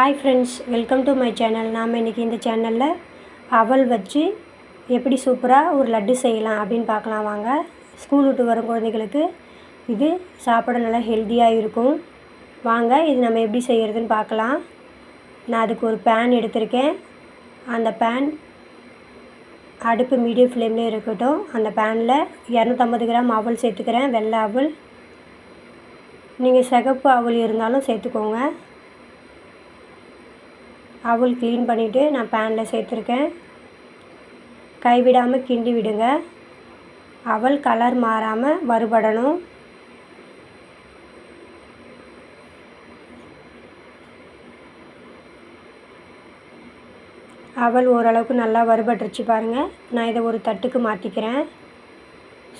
Hi friends welcome to my channel நாம் இன்றைக்கி இந்த சேனலில் அவல் வச்சு எப்படி சூப்பராக ஒரு லட்டு செய்யலாம் அப்படின்னு பார்க்கலாம் வாங்க. ஸ்கூல் விட்டு வரும் குழந்தைகளுக்கு இது சாப்பிட நல்லா ஹெல்த்தியாக இருக்கும். வாங்க இது நம்ம எப்படி செய்கிறதுன்னு பார்க்கலாம். நான் அதுக்கு ஒரு பேன் எடுத்திருக்கேன். அந்த பேன் அடுப்பு மீடியம் ஃப்ளேம்லேயே இருக்கட்டும். அந்த பேனில் இரநூத்தம்பது கிராம் அவல் சேர்த்துக்கிறேன். வெள்ளை அவல். நீங்கள் சிகப்பு அவல் இருந்தாலும் சேர்த்துக்கோங்க. அவல் க்ளீன் பண்ணிவிட்டு நான் பேனில் சேர்த்துருக்கேன். கைவிடாமல் கிண்டி விடுங்க. அவல் கலர் மாறாமல் வறுபடணும். அவல் ஓரளவுக்கு நல்லா வறுபட்டுருச்சு பாருங்கள் நான் இதை ஒரு தட்டுக்கு மாற்றிக்கிறேன்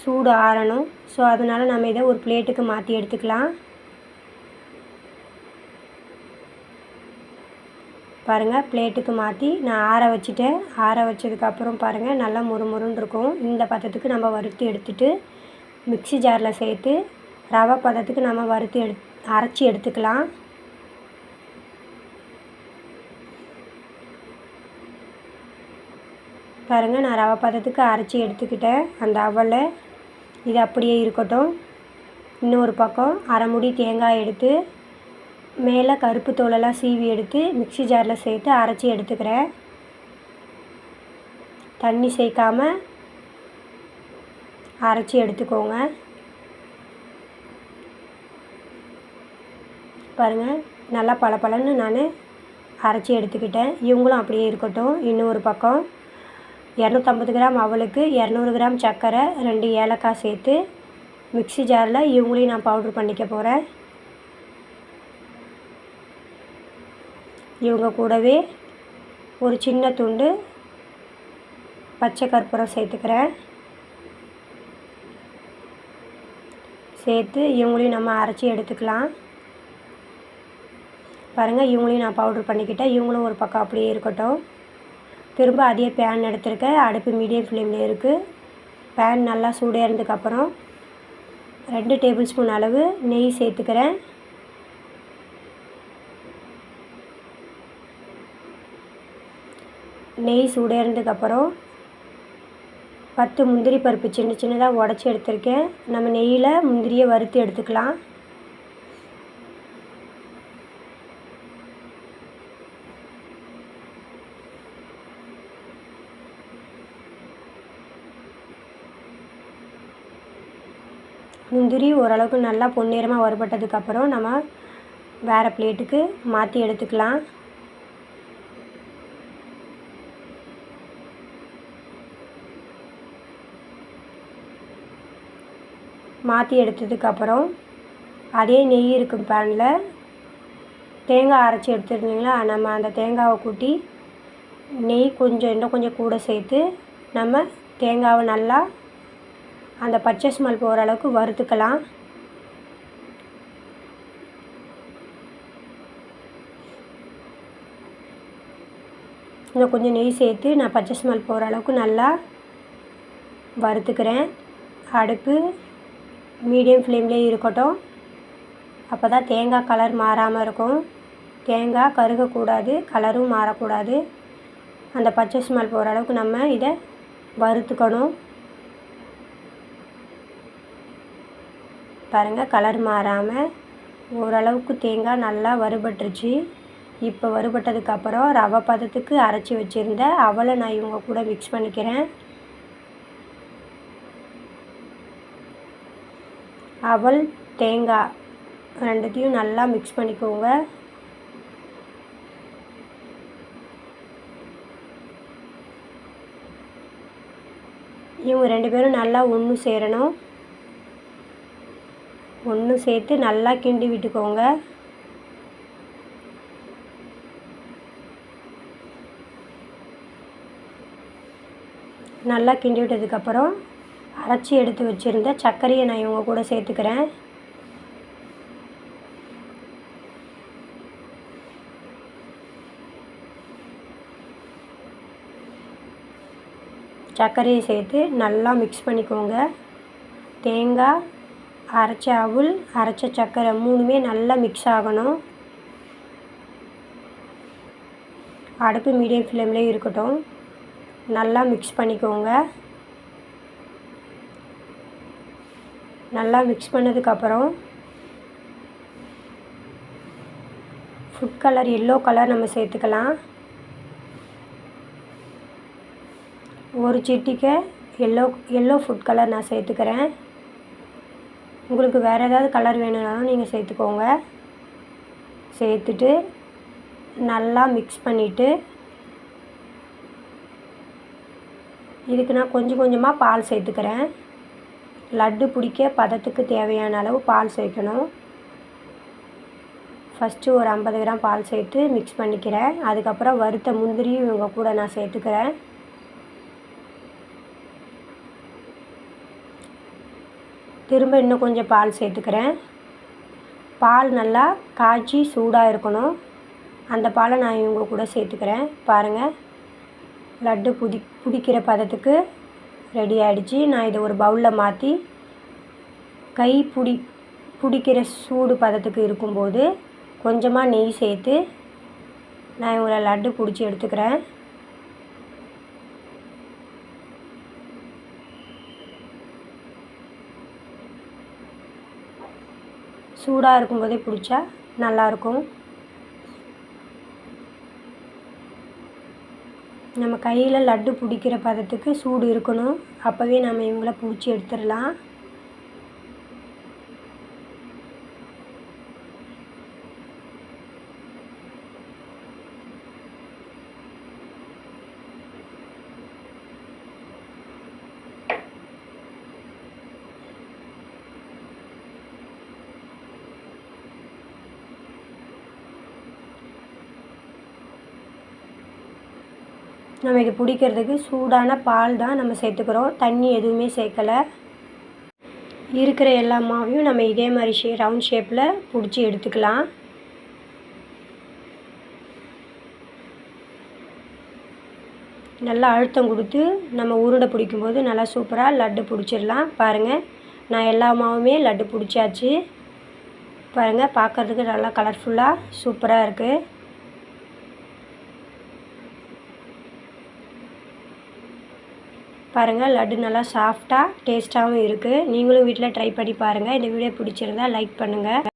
சூடு ஆறணும். ஸோ அதனால் நம்ம இதை ஒரு பிளேட்டுக்கு மாற்றி எடுத்துக்கலாம். பாருங்கள் பிளேட்டுக்கு மாற்றி நான் ஆற வச்சுட்டேன். ஆற வச்சதுக்கப்புறம் பாருங்கள் நல்லா முறுமுறுன்னு இருக்கும். இந்த பதத்துக்கு நம்ம வறுத்து எடுத்துட்டு மிக்ஸி ஜாரில் சேர்த்து ரவை பதத்துக்கு நம்ம வறுத்து எடு அரைச்சி எடுத்துக்கலாம். பாருங்கள் நான் ரவை பதத்துக்கு அரைச்சி எடுத்துக்கிட்டேன். அந்த அவலை இது அப்படியே இருக்கட்டும். இன்னொரு பக்கம் அரை முடி தேங்காய் எடுத்து மேலே கருப்பு தோலெல்லாம் சீவி எடுத்து மிக்ஸி ஜாரில் சேர்த்து அரைச்சி எடுத்துக்கிறேன். தண்ணி சேர்க்காமல் அரைச்சி எடுத்துக்கோங்க. பாருங்கள் நல்லா பளபளன்னு நான் அரைச்சி எடுத்துக்கிட்டேன். இவங்களும் அப்படியே இருக்கட்டும். இன்னொரு பக்கம் இரநூத்தம்பது கிராம் அவளுக்கு இரநூறு கிராம் சர்க்கரை ரெண்டு ஏலக்காய் சேர்த்து மிக்ஸி ஜாரில் இவங்களையும் நான் பவுட்ரு பண்ணிக்க போகிறேன் இவங்க கூடவே ஒரு சின்ன துண்டு பச்சை கற்பூரம் சேர்த்துக்கிறேன். சேர்த்து இவங்களையும் நம்ம அரைச்சி எடுத்துக்கலாம். பாருங்கள் இவங்களையும் நான் பவுட்ரு பண்ணிக்கிட்டேன். இவங்களும் ஒரு பக்கம் அப்படியே இருக்கட்டும். திரும்ப அதே பேன் எடுத்துருக்கேன். அடுப்பு மீடியம் ஃப்ளேமில் இருக்குது பேன் நல்லா சூடேறினதுக்கப்புறம் ரெண்டு டேபிள் ஸ்பூன் அளவு நெய் சேர்த்துக்கிறேன். நெய் சூடேறினதுக்கப்புறம் பத்து முந்திரி பருப்பு சின்ன சின்னதாக உடச்சி எடுத்திருக்கேன். நம்ம நெய்யில் முந்திரியை வறுத்து எடுத்துக்கலாம். முந்திரி ஓரளவுக்கு நல்லா பொன்னிறமாக வறுபட்டதுக்கப்புறம் நம்ம வேறு பிளேட்டுக்கு மாற்றி எடுத்துக்கலாம். மாற்றி எடுத்ததுக்கப்புறம் அதே நெய் இருக்கும் பேனில் தேங்காய் அரைச்சி எடுத்துருந்தீங்களா? நம்ம அந்த தேங்காவை கூட்டி நெய் கொஞ்சம் இன்னும் கொஞ்சம் கூட சேர்த்து நம்ம தேங்காவை நல்லா அந்த பச்சை ஸ்மெல் போகிற அளவுக்கு வறுத்துக்கலாம். இன்னும் கொஞ்சம் நெய் சேர்த்து நான் பச்சை ஸ்மெல் போகிற அளவுக்கு நல்லா வறுத்துக்கிறேன். அடுப்பு மீடியம் ஃப்ளேம்லேயே இருக்கட்டும். அப்போ தான் தேங்காய் கலர் மாறாமல் இருக்கும். தேங்காய் கருகக்கூடாது கலரும் மாறக்கூடாது. அந்த பச்சை ஸ்மெல் போகிற அளவுக்கு நம்ம இதை வறுத்துக்கணும். பாருங்கள் கலர் மாறாமல் ஓரளவுக்கு தேங்காய் நல்லா வறுபட்டுருச்சு. இப்போ வறுபட்டதுக்கப்புறம் ரவை பதத்துக்கு அரைச்சி வச்சுருந்த அவளை நான் இவங்க கூட மிக்ஸ் பண்ணிக்கிறேன். அவல் தேங்காய் ரெண்டுத்தையும் நல்லா மிக்ஸ் பண்ணிக்கோங்க. இவங்க ரெண்டு பேரும் நல்லா ஒன்று சேரணும். ஒன்று சேர்த்து நல்லா கிண்டி விட்டுக்கோங்க. நல்லா கிண்டி விட்டதுக்கப்புறம் அரைச்சி எடுத்து வச்சுருந்த சர்க்கரையை நான் இவங்க கூட சேர்த்துக்கிறேன். சர்க்கரையை சேர்த்து நல்லா மிக்ஸ் பண்ணிக்கோங்க. தேங்காய் அரைச்ச அவுள் அரைச்ச சர்க்கரை மூணுமே நல்லா மிக்ஸ் ஆகணும். அடுப்பு மீடியம் ஃப்ளேம்லேயே இருக்கட்டும். நல்லா மிக்ஸ் பண்ணிக்கோங்க. நல்லா மிக்ஸ் பண்ணதுக்கப்புறம் ஃபுட் கலர் எல்லோ கலர் நம்ம சேர்த்துக்கலாம். ஒரு சிட்டிக்க எல்லோ எல்லோ ஃபுட் கலர் நான் சேர்த்துக்கிறேன். உங்களுக்கு வேறு ஏதாவது கலர் வேணும்னாலும் நீங்கள் சேர்த்துக்கோங்க. சேர்த்துட்டு நல்லா மிக்ஸ் பண்ணிவிட்டு இதுக்கு நான் கொஞ்சம் கொஞ்சமாக பால் சேர்த்துக்கிறேன். லட்டு பிடிக்க பதத்துக்கு தேவையான அளவு பால் சேர்க்கணும். ஃபஸ்ட்டு ஒரு ஐம்பது கிராம் பால் சேர்த்து மிக்ஸ் பண்ணிக்கிறேன். அதுக்கப்புறம் வறுத்த முந்திரியும் இவங்க கூட நான் சேர்த்துக்கிறேன். திரும்ப இன்னும் கொஞ்சம் பால் சேர்த்துக்கிறேன். பால் நல்லா காய்ச்சி சூடாக இருக்கணும். அந்த பாலை நான் இவங்க கூட சேர்த்துக்கிறேன். பாருங்கள் லட்டு புதி பிடிக்கிற பதத்துக்கு ரெடி ஆகிடுச்சி நான் இதை ஒரு பவுலில் மாற்றி கை பிடி பிடிக்கிற சூடு பதத்துக்கு இருக்கும்போது கொஞ்சமாக நெய் சேர்த்து நான் இவங்களை லட்டு பிடிச்சி எடுத்துக்கிறேன். சூடாக இருக்கும்போதே பிடிச்சா நல்லாயிருக்கும் நம்ம கையில் லட்டு பிடிக்கிற பதத்துக்கு சூடு இருக்கணும். அப்போவே நம்ம இவங்கள பிடிச்சி எடுத்துடலாம். நம்ம இது பிடிக்கிறதுக்கு சூடான பால் தான் நம்ம சேர்த்துக்கிறோம். தண்ணி எதுவுமே சேர்க்கலை. இருக்கிற எல்லா மாவையும் நம்ம இதே மாதிரி ஷே ரவுண்ட் ஷேப்பில் பிடிச்சி எடுத்துக்கலாம். நல்லா அழுத்தம் கொடுத்து நம்ம உருண்டை பிடிக்கும்போது நல்லா சூப்பராக லட்டு பிடிச்சிடலாம். பாருங்கள் நான் எல்லா மாவுமே லட்டு பிடிச்சாச்சு. பாருங்கள் பார்க்குறதுக்கு நல்லா கலர்ஃபுல்லாக சூப்பராக இருக்குது பாருங்கள் லட்டு நல்லா சாஃப்டாக டேஸ்ட்டாகவும் இருக்குது நீங்களும் வீட்டில் ட்ரை பண்ணி பாருங்கள் இந்த வீடியோ பிடிச்சிருந்தா லைக் பண்ணுங்கள்